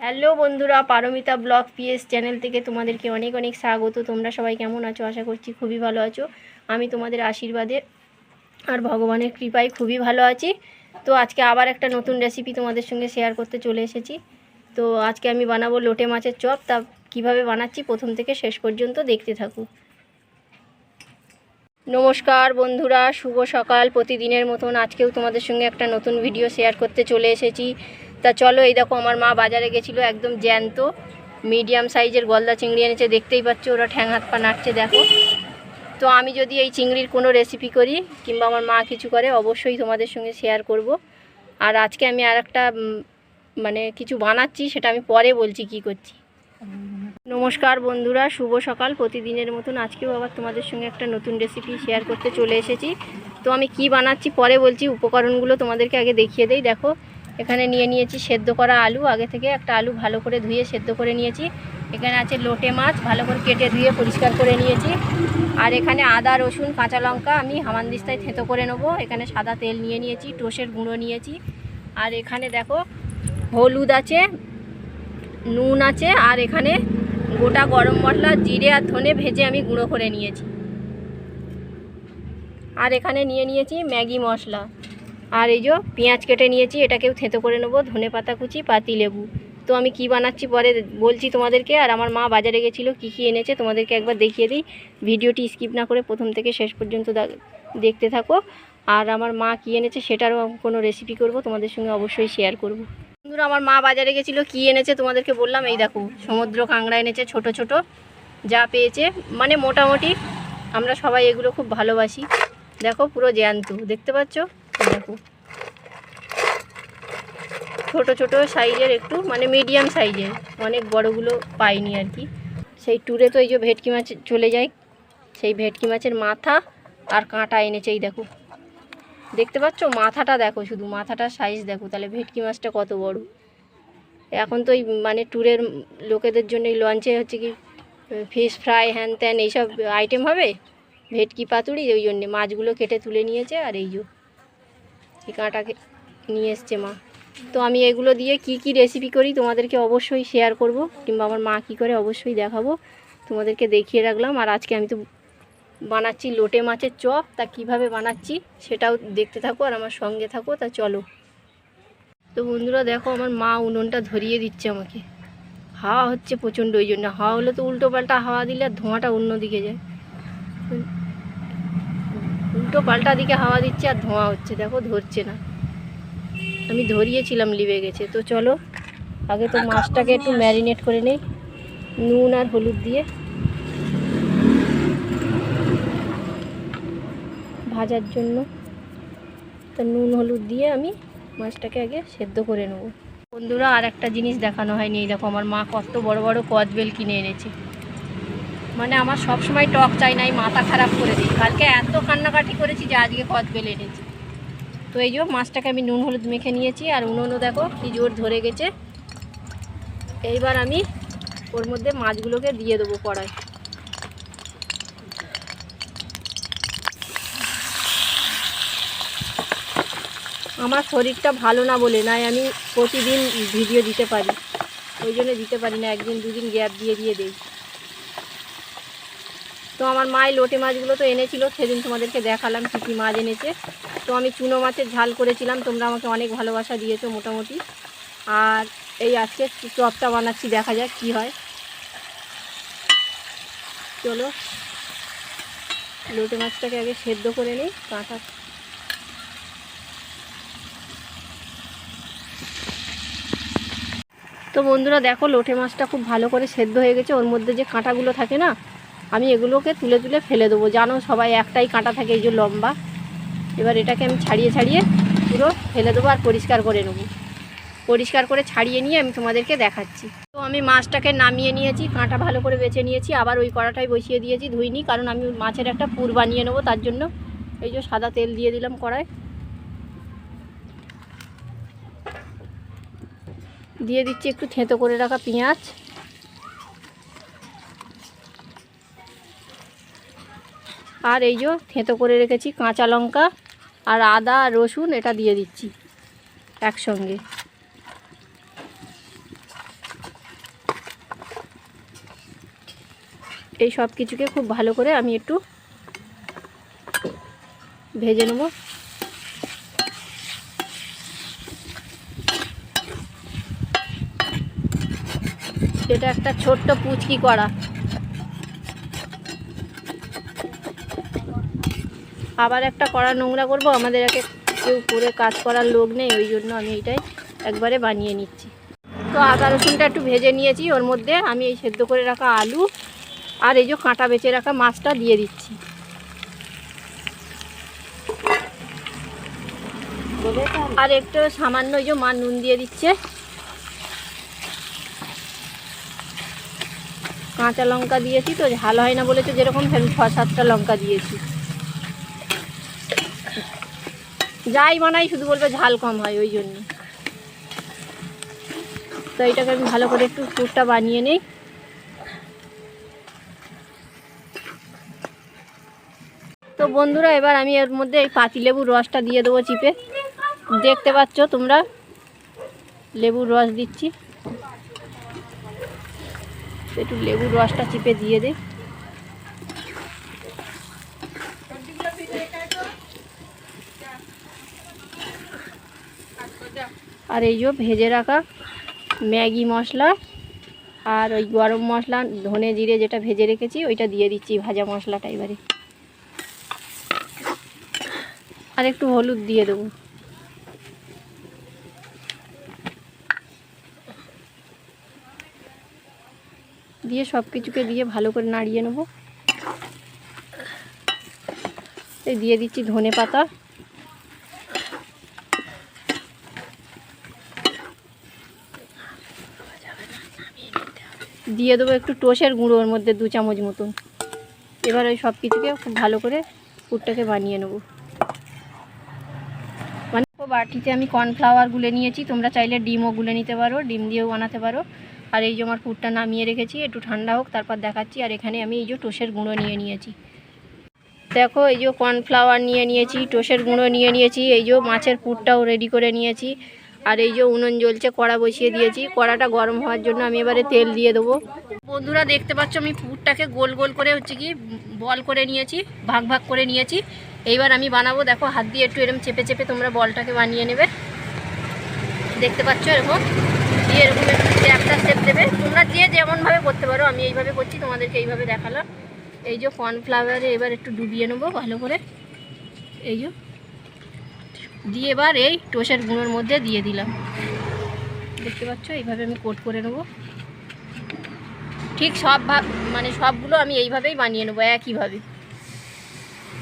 Hello বন্ধুরা, Paromita blog PS channel থেকে তোমাদেরকে অনেক অনেক স্বাগত। তোমরা সবাই কেমন আছো? আশা করছি খুবই ভালো আছো। আমি তোমাদের আশীর্বাদে আর ভগবানের কৃপায় খুবই ভালো আছি। তো আজকে আবার একটা নতুন রেসিপি তোমাদের সঙ্গে শেয়ার করতে চলে এসেছি। তো আজকে আমি বানাবো লোটে মাছের চপ। তা কীভাবে বানাচ্ছি? প্রথম থেকে শেষ পর্যন্ত দেখতে থাকো। নমস্কার বন্ধুরা, শুভ সকাল। প্রতিদিনের মতন আজকেও তোমাদের সঙ্গে একটা নতুন ভিডিও শেয়ার করতে চলে এসেছি। তা চলো, এই দেখো আমার মা বাজারে গেছিল একদম জ্যান্ত মিডিয়াম সাইজের গলদা চিংড়ি এনেছে, দেখতেই পাচ্ছ ওরা ঠ্যাং হাত পা নাড়ছে, দেখো। তো আমি যদি এই চিংড়ির কোনো রেসিপি করি, কিংবা আমার মা কিছু করে, অবশ্যই তোমাদের সঙ্গে শেয়ার করব। আর আজকে আমি আর একটা মানে কিছু বানাচ্ছি, সেটা আমি পরে বলছি কি করছি। নমস্কার বন্ধুরা, শুভ সকাল। প্রতিদিনের মতন আজকেও আবার তোমাদের সঙ্গে একটা নতুন রেসিপি শেয়ার করতে চলে এসেছি। তো আমি কি বানাচ্ছি, পরে বলছি, উপকরণগুলো তোমাদেরকে আগে দেখিয়ে দেই। দেখো এখানে নিয়ে নিয়েছি সেদ্ধ করা আলু। আগে থেকে একটা আলু ভালো করে ধুয়ে সেদ্ধ করে নিয়েছি। এখানে আছে লোটে মাছ, ভালো করে কেটে ধুয়ে পরিষ্কার করে নিয়েছি। আর এখানে আদা, রসুন, কাঁচা লঙ্কা আমি হামানদিস্তায় থেঁতো করে নেব। এখানে সাদা তেল নিয়ে নিয়েছি টোষের গুঁড়ো নিয়েছি। আর এখানে দেখো হলুদ আছে, নুন আছে, আর এখানে গোটা গরম মশলা, জিরে আর ধনে ভেজে আমি গুঁড়ো করে নিয়েছি। আর এখানে নিয়ে নিয়েছি ম্যাগি মশলা। আর এই যে পেঁয়াজ কেটে নিয়েছি, এটাকেও থেঁতো করে নেব, ধনে পাতা কুচি, পাতি লেবু। তো আমি কি বানাচ্ছি পরে বলছি তোমাদেরকে, আর আমার মা বাজারে গেছিল, কী কী এনেছে তোমাদেরকে একবার দেখিয়ে দিই। ভিডিওটি স্কিপ না করে প্রথম থেকে শেষ পর্যন্ত দেখতে থাকো। আর আমার মা কী এনেছে সেটারও কোনো রেসিপি করব, তোমাদের সঙ্গে অবশ্যই শেয়ার করব। বন্ধুরা, আমার মা বাজারে গেছিল, কী এনেছে তোমাদেরকে বললাম, এই দেখো, সমুদ্র কাঁকড়া এনেছে, ছোট ছোট, যা পেয়েছে। মানে মোটামুটি আমরা সবাই এগুলো খুব ভালোবাসি। দেখো, পুরো জ্যান্ত, দেখতে পাচ্ছ? দেখো। ছোট ছোট সাইজের একটু মানে মিডিয়াম সাইজের। অনেক বড়গুলো পাইনি আর কি। সেই ট্যুরে তো এই যে ভেটকি মাছ চলে যায়। সেই ভেটকি মাছের মাথা আর কাঁটা এনেছে, এই দেখো। দেখতে পাচ্ছ? মাথাটা দেখো শুধু, মাথাটার সাইজ দেখো। তাহলে ভেটকি মাছটা কত বড়? এখন তো এই মানে ট্যুরের লোকেদের জন্য এই লঞ্চে হচ্ছে কি ফিশ ফ্রাই হ্যান ত্যান, এইসব আইটেম হবে। ভেটকি পাতুড়ি, ওই জন্যে মাছগুলো কেটে তুলে নিয়েছে, আর এই যে এই কাঁটাকে নিয়ে এসছে মা। তো আমি এগুলো দিয়ে কি কি রেসিপি করি তোমাদেরকে অবশ্যই শেয়ার করব, কিংবা আমার মা কী করে অবশ্যই দেখাবো। তোমাদেরকে দেখিয়ে রাখলাম। আর আজকে আমি তো বানাচ্ছি লোটে মাছের চপ, তা কীভাবে বানাচ্ছি সেটাও দেখতে থাকো আর আমার সঙ্গে থাকো, তা চলো। তো বন্ধুরা দেখো আমার মা উনুনটা ধরিয়ে দিচ্ছে আমাকে। হাওয়া হচ্ছে প্রচণ্ড, ওই জন্য হাওয়া হলে তো উল্টো পাল্টা হাওয়া দিলে আর ধোঁয়াটা অন্যদিকে যায়। উল্টো পাল্টা দিকে হাওয়া দিচ্ছে আর ধোঁয়া হচ্ছে। দেখো ধরছে না। আমি ধরিয়েছিলাম লিবে গেছে। তো চলো আগে তো মাছটাকে একটু ম্যারিনেট করে নেই। নুন আর হলুদ দিয়ে। ভাজার জন্য। তো নুন হলুদ দিয়ে আমি মাছটাকে আগে সেদ্ধ করে নেব। বন্ধুরা আর একটা জিনিস দেখানো হয়নি। এই দেখো আমার মা কত বড় বড় কদবেল কিনে এনেছে। মানে আমার সব সময় টক চাই নাই মাথা খারাপ করে দিই। কালকে এত কান্নাকাটি করেছি যে আজকে কদবেল এনেছি। তো এই যে মাছটাকে আমি নুন হলুদ মেখে নিয়েছি, আর উনুনও দেখো কি জোর ধরে গেছে। এইবার আমি ওর মধ্যে মাছগুলোকে দিয়ে দেবো কড়াই। আমার শরীরটা ভালো না বলে নাই, আমি প্রতিদিন ভিডিও দিতে পারি। ওই জন্য দিতে পারি না, একদিন দুদিন গ্যাপ দিয়ে দিয়ে দেই। তো আমার মায়ের লোটে মাছগুলো তো এনেছিল, সেদিন তোমাদেরকে দেখালাম কী কী মাছ এনেছে। তো আমি চুনো মাছের ঝাল করেছিলাম, তোমরা আমাকে অনেক ভালোবাসা দিয়েছ মোটামুটি। আর এই আজকে চপটা বানাচ্ছি, দেখা যাক কি হয়। চলো, লোটে মাছটাকে আগে সেদ্ধ করে নিই, কাঁটা। তো বন্ধুরা দেখো, লোটে মাছটা খুব ভালো করে সেদ্ধ হয়ে গেছে, ওর মধ্যে যে কাঁটাগুলো থাকে না আমি এগুলোকে তুলে তুলে ফেলে দেবো। জানো সবাই একটাই কাঁটা থাকে, এই যে লম্বা। এবার এটাকে আমি ছাড়িয়ে ছাড়িয়ে পুরো ফেলে দেবো আর পরিষ্কার করে নেব। পরিষ্কার করে ছাড়িয়ে নিয়ে আমি তোমাদেরকে দেখাচ্ছি। তো আমি মাছটাকে নামিয়ে নিয়েছি, কাঁটা ভালো করে বেছে নিয়েছি, আবার ওই কড়াটাই বসিয়ে দিয়েছি ধুইনি, কারণ আমি মাছের একটা পুর বানিয়ে নেব, তার জন্য এই যে সাদা তেল দিয়ে দিলাম কড়াই দিয়ে দিচ্ছি একটু থেঁতো করে রাখা পেঁয়াজ। আর এই যে থেঁতো করে রেখেছি কাঁচা লঙ্কা আর আদা রসুন, এটা দিয়ে দিচ্ছি একসঙ্গে। এই সব কিছুকে খুব ভালো করে আমি একটু ভেজে নেব। এটা একটা ছোট্ট পুচকি করা আবার একটা কড়া নোংরা করব, আমাদের একে কেউ করে কাজ করার লোক নেই, ওই জন্য আমি এইটাই একবারে বানিয়ে নিচ্ছি। তো আদা রসুনটা একটু ভেজে নিয়েছি, ওর মধ্যে আমি এই সেদ্ধ করে রাখা আলু আর এই যে কাঁটা বেঁচে রাখা মাছটা দিয়ে দিচ্ছি। আর একটু সামান্য ওই যে মা নুন দিয়ে দিচ্ছে। কাঁচা লঙ্কা দিয়েছি তো, ঝাল হয় না বলেছে, যেরকম ছ সাতটা লঙ্কা দিয়েছি। যাই বানাই, শুধু বলবে ঝাল কম হয়, ওই জন্য। তো এটাকে আমি ভালো করে একটু পুরটা বানিয়ে নেই। তো বন্ধুরা, এবার আমি এর মধ্যে এই পাতিলেবুর রসটা দিয়ে দেবো চিপে। দেখতে পাচ্ছ তোমরা? লেবুর রস দিচ্ছি। একটু লেবুর রসটা চিপে দিয়ে দিই। আর এই যে ভেজে রাখা ম্যাগি মশলা আর ওই গরম মশলা, ধনে জিরে যেটা ভেজে রেখেছি, ওইটা দিয়ে দিচ্ছি ভাজা মশলাটা এবারে। আর একটু হলুদ দিয়ে দেবো। দিয়ে সব কিছুকে দিয়ে ভালো করে নাড়িয়ে নেব। এই দিয়ে দিচ্ছি ধনে পাতা। দিয়ে দেবো একটু টোষের গুঁড়ো ওর মধ্যে দু চামচ মতন। এবার ওই সব কিছুকে খুব ভালো করে পুরটাকে বানিয়ে নেব। মানে বাটিতে আমি কর্নফ্লাওয়ার গুলে নিয়েছি, তোমরা চাইলে ডিমও গুলে নিতে পারো, ডিম দিয়েও বানাতে পারো। আর এই যে আমার পুরটা নামিয়ে রেখেছি, একটু ঠান্ডা হোক, তারপর দেখাচ্ছি। আর এখানে আমি এই যে টোষের গুঁড়ো নিয়ে নিয়েছি। দেখো, এই যে কর্নফ্লাওয়ার নিয়ে নিয়েছি টোষের গুঁড়ো নিয়ে নিয়েছি, এই যে মাছের পুরটাও রেডি করে নিয়েছি। আর এই যে উনুন জ্বলছে, কড়া বসিয়ে দিয়েছি। কড়াটা গরম হওয়ার জন্য আমি এবারে তেল দিয়ে দেবো। বন্ধুরা, দেখতে পাচ্ছ আমি পুরটাকে গোল গোল করে হচ্ছে কি, বল করে নিয়েছি, ভাগ ভাগ করে নিয়েছি। এইবার আমি বানাবো, দেখো, হাত দিয়ে একটু এরকম চেপে চেপে তোমরা বলটাকে বানিয়ে নেবে। দেখতে পাচ্ছ এরকম? দিয়ে এরকম একটু একটা স্টেপ দেবে। তোমরা যে যেমনভাবে করতে পারো, আমি এইভাবে করছি, তোমাদেরকে এইভাবে দেখালাম। এই যে কর্নফ্লাওয়ারে এবার একটু ডুবিয়ে নেব ভালো করে। এই যে দিয়ে এবার এই টোষের গুঁড়োর মধ্যে দিয়ে দিলাম। দেখতে পাচ্ছ? এইভাবে আমি কোট করে নেব। ঠিক সব মানে সবগুলো আমি এইভাবেই বানিয়ে নেব, একইভাবে।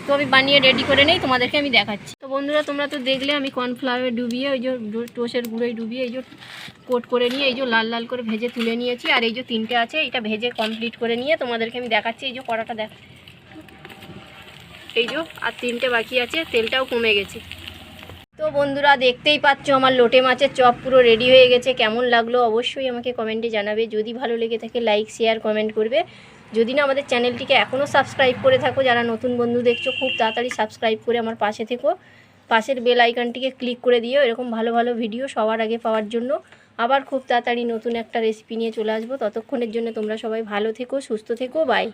তো আমি বানিয়ে রেডি করে নেই, তোমাদেরকে আমি দেখাচ্ছি। তো বন্ধুরা, তোমরা তো দেখলে আমি কর্নফ্লাওয়ারে ডুবিয়ে, ওই যে টোষের গুঁড়োয় ডুবিয়ে, এই যে কোট করে নিয়ে, এই যে লাল লাল করে ভেজে তুলে নিয়েছি। আর এই যে তিনটে আছে এটা ভেজে কমপ্লিট করে নিয়ে তোমাদেরকে আমি দেখাচ্ছি। এই যে কড়াটা দেখ। এই যে, আর তিনটে বাকি আছে, তেলটাও কমে গেছে। তো বন্ধুরা, দেখতেই পাচ্ছ আমার লোটে মাছের চপ পুরো রেডি হয়ে গেছে। কেমন লাগল অবশ্যই আমাকে কমেন্টে জানাবে। যদি ভালো লেগে থাকে লাইক শেয়ার কমেন্ট করবে। যদি না, আমাদের চ্যানেলটিকে এখনও সাবস্ক্রাইব করে থাকো। যারা নতুন বন্ধু দেখছ, খুব তাড়াতাড়ি সাবস্ক্রাইব করে আমার পাশে থেকো। পাশের বেল আইকনটিকে ক্লিক করে দিও। এরকম ভালো ভালো ভিডিও সবার আগে পাওয়ার জন্য। আবার খুব তাড়াতাড়ি নতুন একটা রেসিপি নিয়ে চলে আসব। ততক্ষণের জন্য তোমরা সবাই ভালো থেকো, সুস্থ থেকো। বাই